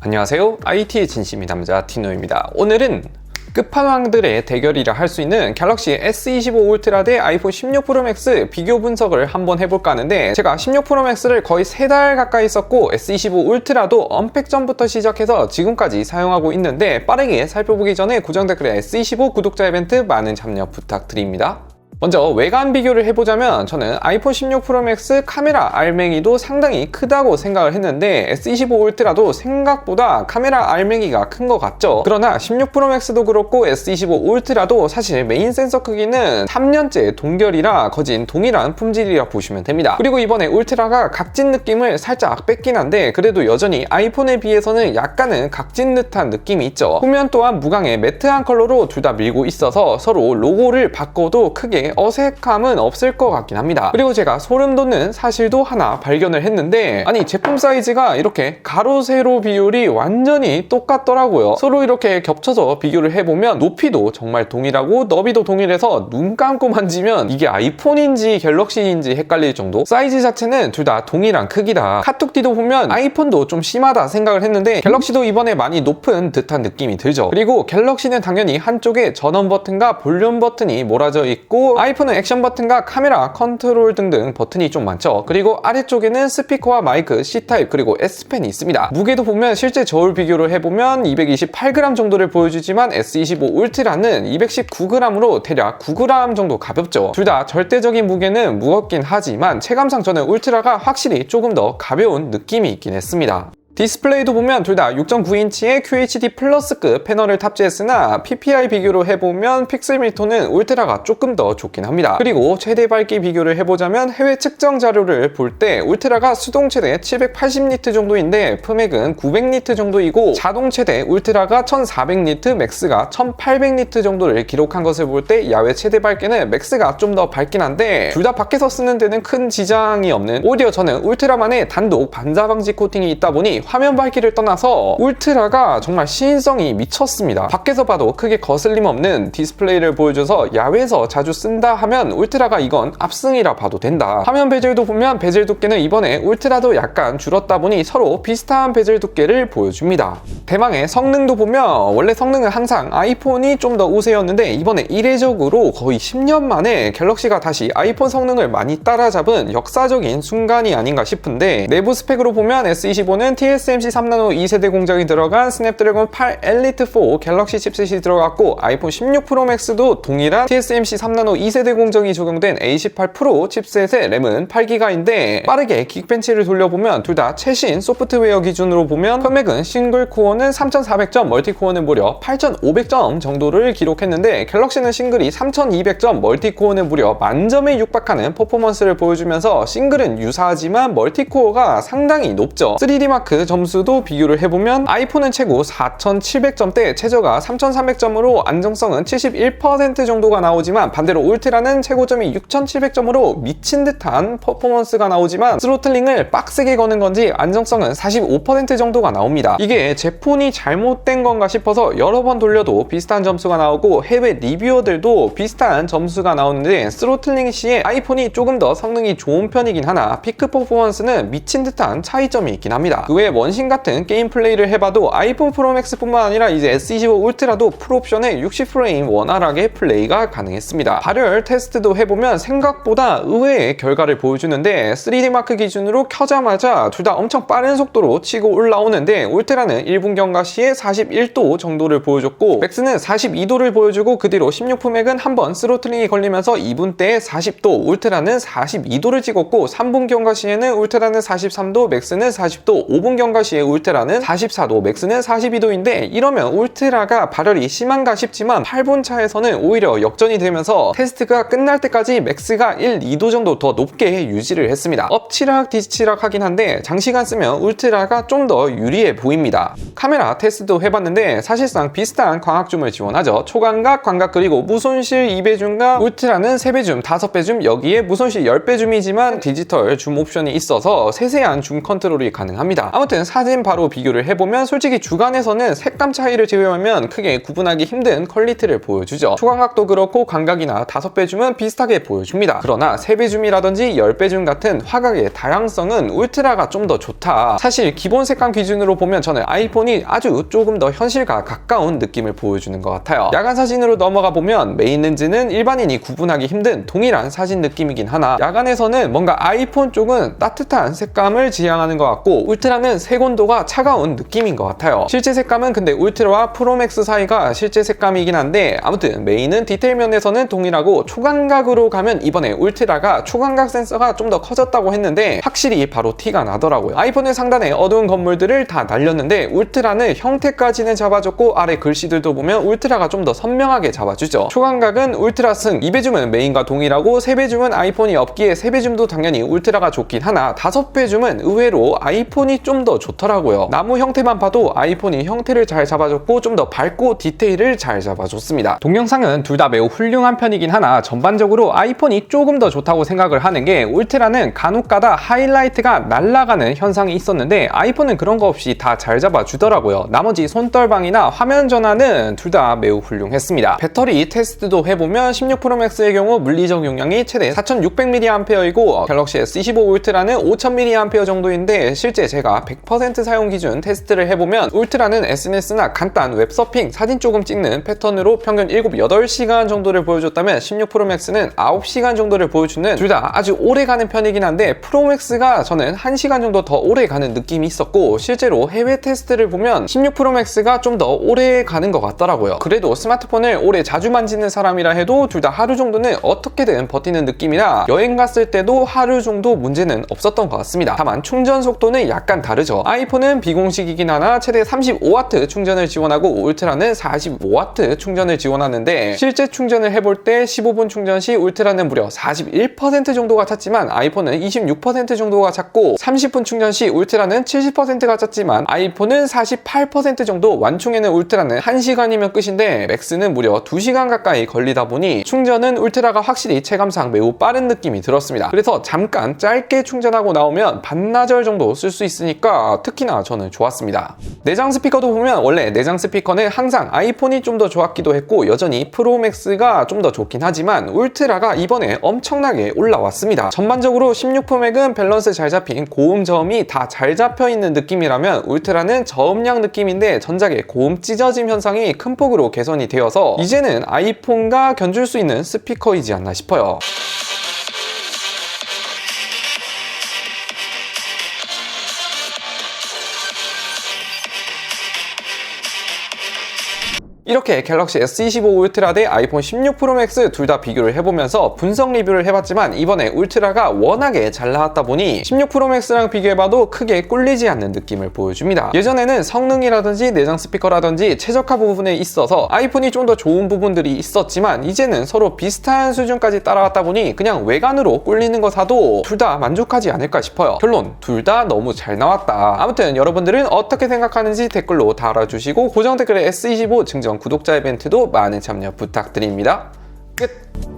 안녕하세요. IT의 진심이 남자 티노입니다. 오늘은 끝판왕들의 대결이라 할 수 있는 갤럭시 S25 울트라 대 아이폰 16 프로 맥스 비교 분석을 한번 해볼까 하는데 제가 16 프로 맥스를 거의 3달 가까이 썼고 S25 울트라도 언팩 전부터 시작해서 지금까지 사용하고 있는데 빠르게 살펴보기 전에 고정 댓글에 S25 구독자 이벤트 많은 참여 부탁드립니다. 먼저 외관 비교를 해보자면 저는 아이폰 16 프로 맥스 카메라 알맹이도 상당히 크다고 생각을 했는데 S25 울트라도 생각보다 카메라 알맹이가 큰 것 같죠. 그러나 16 프로 맥스도 그렇고 S25 울트라도 사실 메인 센서 크기는 3년째 동결이라 거진 동일한 품질이라 보시면 됩니다. 그리고 이번에 울트라가 각진 느낌을 살짝 뺐긴 한데 그래도 여전히 아이폰에 비해서는 약간은 각진 듯한 느낌이 있죠. 후면 또한 무광의 매트한 컬러로 둘 다 밀고 있어서 서로 로고를 바꿔도 크게 어색함은 없을 것 같긴 합니다. 그리고 제가 소름 돋는 사실도 하나 발견을 했는데 아니 제품 사이즈가 이렇게 가로 세로 비율이 완전히 똑같더라고요. 서로 이렇게 겹쳐서 비교를 해보면 높이도 정말 동일하고 너비도 동일해서 눈 감고 만지면 이게 아이폰인지 갤럭시인지 헷갈릴 정도 사이즈 자체는 둘 다 동일한 크기다. 카톡디도 보면 아이폰도 좀 심하다 생각을 했는데 갤럭시도 이번에 많이 높은 듯한 느낌이 들죠. 그리고 갤럭시는 당연히 한쪽에 전원 버튼과 볼륨 버튼이 몰아져 있고 아이폰은 액션 버튼과 카메라, 컨트롤 등등 버튼이 좀 많죠. 그리고 아래쪽에는 스피커와 마이크, C타입 그리고 S펜이 있습니다. 무게도 보면 실제 저울 비교를 해보면 228g 정도를 보여주지만 S25 울트라는 219g으로 대략 9g 정도 가볍죠. 둘 다 절대적인 무게는 무겁긴 하지만 체감상 저는 울트라가 확실히 조금 더 가벼운 느낌이 있긴 했습니다. 디스플레이도 보면 둘 다 6.9인치의 QHD 플러스급 패널을 탑재했으나 PPI 비교로 해보면 픽셀미터는 울트라가 조금 더 좋긴 합니다. 그리고 최대 밝기 비교를 해보자면 해외 측정 자료를 볼 때 울트라가 수동 최대 780니트 정도인데 품액은 900니트 정도이고 자동 최대 울트라가 1400니트, 맥스가 1800니트 정도를 기록한 것을 볼 때 야외 최대 밝기는 맥스가 좀 더 밝긴 한데 둘 다 밖에서 쓰는 데는 큰 지장이 없는 오히려 저는 울트라만의 단독 반사 방지 코팅이 있다 보니 화면 밝기를 떠나서 울트라가 정말 시인성이 미쳤습니다. 밖에서 봐도 크게 거슬림 없는 디스플레이를 보여줘서 야외에서 자주 쓴다 하면 울트라가 이건 압승이라 봐도 된다. 화면 베젤도 보면 베젤 두께는 이번에 울트라도 약간 줄었다 보니 서로 비슷한 베젤 두께를 보여줍니다. 대망의 성능도 보면 원래 성능은 항상 아이폰이 좀 더 우세였는데 이번에 이례적으로 거의 10년 만에 갤럭시가 다시 아이폰 성능을 많이 따라잡은 역사적인 순간이 아닌가 싶은데 내부 스펙으로 보면 S25는 TSMC 3나노 2세대 공정이 들어간 스냅드래곤 8 엘리트 4 갤럭시 칩셋이 들어갔고 아이폰 16 프로 맥스도 동일한 TSMC 3나노 2세대 공정이 적용된 A18 프로 칩셋의 램은 8기가인데 빠르게 긱벤치를 돌려보면 둘 다 최신 소프트웨어 기준으로 보면 컴맥은 싱글 코어는 3400점, 멀티 코어는 무려 8500점 정도를 기록했는데 갤럭시는 싱글이 3200점, 멀티 코어는 무려 만점에 육박하는 퍼포먼스를 보여주면서 싱글은 유사하지만 멀티 코어가 상당히 높죠. 3D 마크 점수도 비교를 해보면 아이폰은 최고 4700점대, 최저가 3300점으로 안정성은 71% 정도가 나오지만 반대로 울트라는 최고점이 6700점으로 미친 듯한 퍼포먼스가 나오지만 스로틀링을 빡세게 거는 건지 안정성은 45% 정도가 나옵니다. 이게 제 폰이 잘못된 건가 싶어서 여러 번 돌려도 비슷한 점수가 나오고 해외 리뷰어들도 비슷한 점수가 나오는데 스로틀링 시에 아이폰이 조금 더 성능이 좋은 편이긴 하나 피크 퍼포먼스는 미친 듯한 차이점이 있긴 합니다. 그외 에 원신 같은 게임 플레이를 해봐도 아이폰 프로 맥스뿐만 아니라 이제 S25 울트라도 풀옵션에 60프레임 원활하게 플레이가 가능했습니다. 발열 테스트도 해보면 생각보다 의외의 결과를 보여주는데 3D 마크 기준으로 켜자마자 둘 다 엄청 빠른 속도로 치고 올라오는데 울트라는 1분 경과 시에 41도 정도를 보여줬고 맥스는 42도를 보여주고 그 뒤로 16프 맥은 한 번 스로틀링이 걸리면서 2분대에 40도 울트라는 42도를 찍었고 3분 경과 시에는 울트라는 43도 맥스는 40도 5분 경과 시에 울트라는 44도 맥스는 42도인데 이러면 울트라가 발열이 심한가 싶지만 8분 차에서는 오히려 역전이 되면서 테스트가 끝날 때까지 맥스가 1, 2도 정도 더 높게 유지를 했습니다. 엎치락 뒤치락 하긴 한데 장시간 쓰면 울트라가 좀 더 유리해 보입니다. 카메라 테스트도 해봤는데 사실상 비슷한 광학줌을 지원하죠. 초광각, 광각 그리고 무손실 2배 줌과 울트라는 3배 줌, 5배 줌 여기에 무손실 10배 줌이지만 디지털 줌 옵션이 있어서 세세한 줌 컨트롤이 가능합니다. 아무튼 아무튼 사진 바로 비교를 해보면 솔직히 주간에서는 색감 차이를 제외하면 크게 구분하기 힘든 퀄리티를 보여주죠. 초광각도 그렇고 광각이나 5배 줌은 비슷하게 보여줍니다. 그러나 3배 줌이라든지 10배 줌 같은 화각의 다양성은 울트라가 좀 더 좋다. 사실 기본 색감 기준으로 보면 저는 아이폰이 아주 조금 더 현실과 가까운 느낌을 보여주는 것 같아요. 야간 사진으로 넘어가 보면 메인 렌즈는 일반인이 구분하기 힘든 동일한 사진 느낌이긴 하나 야간에서는 뭔가 아이폰 쪽은 따뜻한 색감을 지향하는 것 같고 울트라는 색온도가 차가운 느낌인 것 같아요. 실제 색감은 근데 울트라와 프로맥스 사이가 실제 색감이긴 한데 아무튼 메인은 디테일 면에서는 동일하고 초광각으로 가면 이번에 울트라가 초광각 센서가 좀 더 커졌다고 했는데 확실히 바로 티가 나더라고요. 아이폰의 상단에 어두운 건물들을 다 날렸는데 울트라는 형태까지는 잡아줬고 아래 글씨들도 보면 울트라가 좀 더 선명하게 잡아주죠. 초광각은 울트라 승, 2배 줌은 메인과 동일하고 3배 줌은 아이폰이 없기에 3배 줌도 당연히 울트라가 좋긴 하나 5배 줌은 의외로 아이폰이 좀더 좋더라고요. 나무 형태만 봐도 아이폰이 형태를 잘 잡아줬고 좀 더 밝고 디테일을 잘 잡아줬습니다. 동영상은 둘 다 매우 훌륭한 편이긴 하나 전반적으로 아이폰이 조금 더 좋다고 생각을 하는 게 울트라는 간혹가다 하이라이트가 날아가는 현상이 있었는데 아이폰은 그런 거 없이 다 잘 잡아주더라고요. 나머지 손떨방이나 화면 전환은 둘 다 매우 훌륭했습니다. 배터리 테스트도 해보면 16 프로 맥스의 경우 물리적 용량이 최대 4600mAh이고 갤럭시 S25 울트라는 5000mAh 정도인데 실제 제가 100% 사용 기준 테스트를 해보면 울트라는 SNS나 간단 웹서핑, 사진 조금 찍는 패턴으로 평균 7, 8시간 정도를 보여줬다면 16 프로 맥스는 9시간 정도를 보여주는 둘 다 아주 오래 가는 편이긴 한데 프로 맥스가 저는 1시간 정도 더 오래 가는 느낌이 있었고 실제로 해외 테스트를 보면 16 프로 맥스가 좀 더 오래 가는 것 같더라고요. 그래도 스마트폰을 오래 자주 만지는 사람이라 해도 둘 다 하루 정도는 어떻게든 버티는 느낌이라 여행 갔을 때도 하루 정도 문제는 없었던 것 같습니다. 다만 충전 속도는 약간 다르죠. 아이폰은 비공식이긴 하나 최대 35W 충전을 지원하고 울트라는 45W 충전을 지원하는데 실제 충전을 해볼 때 15분 충전 시 울트라는 무려 41% 정도가 찼지만 아이폰은 26% 정도가 찼고 30분 충전 시 울트라는 70%가 찼지만 아이폰은 48% 정도 완충에는 울트라는 1시간이면 끝인데 맥스는 무려 2시간 가까이 걸리다 보니 충전은 울트라가 확실히 체감상 매우 빠른 느낌이 들었습니다. 그래서 잠깐 짧게 충전하고 나오면 반나절 정도 쓸 수 있으니까 특히나 저는 좋았습니다. 내장 스피커도 보면 원래 내장 스피커는 항상 아이폰이 좀 더 좋았기도 했고 여전히 프로맥스가 좀 더 좋긴 하지만 울트라가 이번에 엄청나게 올라왔습니다. 전반적으로 16 프로맥은 밸런스 잘 잡힌 고음 저음이 다 잘 잡혀 있는 느낌이라면 울트라는 저음량 느낌인데 전작의 고음 찢어짐 현상이 큰 폭으로 개선이 되어서 이제는 아이폰과 견줄 수 있는 스피커이지 않나 싶어요. 이렇게 갤럭시 S25 울트라 대 아이폰 16 프로 맥스 둘 다 비교를 해보면서 분석 리뷰를 해봤지만 이번에 울트라가 워낙에 잘 나왔다 보니 16 프로 맥스랑 비교해봐도 크게 꿀리지 않는 느낌을 보여줍니다. 예전에는 성능이라든지 내장 스피커라든지 최적화 부분에 있어서 아이폰이 좀 더 좋은 부분들이 있었지만 이제는 서로 비슷한 수준까지 따라왔다 보니 그냥 외관으로 꿀리는 거 사도 둘 다 만족하지 않을까 싶어요. 결론 둘 다 너무 잘 나왔다. 아무튼 여러분들은 어떻게 생각하는지 댓글로 달아주시고 고정 댓글에 S25 증정 구독자 이벤트도 많은 참여 부탁드립니다. 끝!